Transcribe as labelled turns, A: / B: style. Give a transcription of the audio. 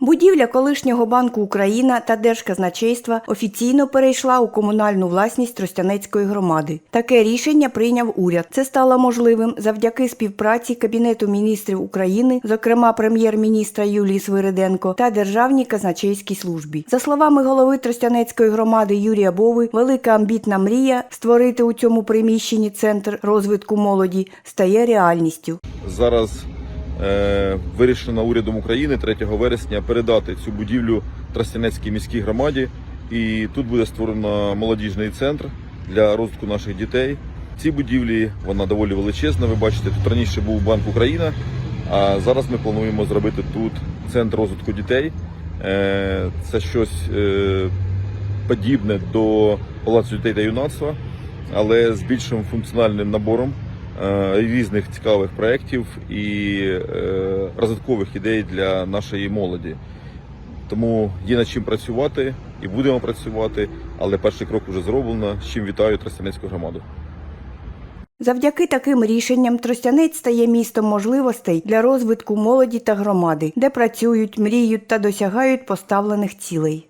A: Будівля колишнього банку Україна та Держказначейства офіційно перейшла у комунальну власність Тростянецької громади. Таке рішення прийняв уряд. Це стало можливим завдяки співпраці Кабінету міністрів України, зокрема прем'єр-міністра Юлії Свириденко та Державній казначейській службі. За словами голови Тростянецької громади Юрія Бови, велика амбітна мрія створити у цьому приміщенні центр розвитку молоді стає реальністю.
B: Зараз вирішено урядом України 3 вересня передати цю будівлю Тростянецькій міській громаді. І тут буде створено молодіжний центр для розвитку наших дітей. В цій будівлі вона доволі величезна. Ви бачите, тут раніше був Банк Україна, а зараз ми плануємо зробити тут центр розвитку дітей. Е, Це щось е, подібне до Палацу дітей та юнацтва, але з більшим функціональним набором е, різних цікавих проєктів і е, розвиткових ідей для нашої молоді. Тому є над чим працювати і будемо працювати, але перший крок вже зроблено. З чим вітаю Тростянецьку громаду.
A: Завдяки таким рішенням Тростянець стає містом можливостей для розвитку молоді та громади, де працюють, мріють та досягають поставлених цілей.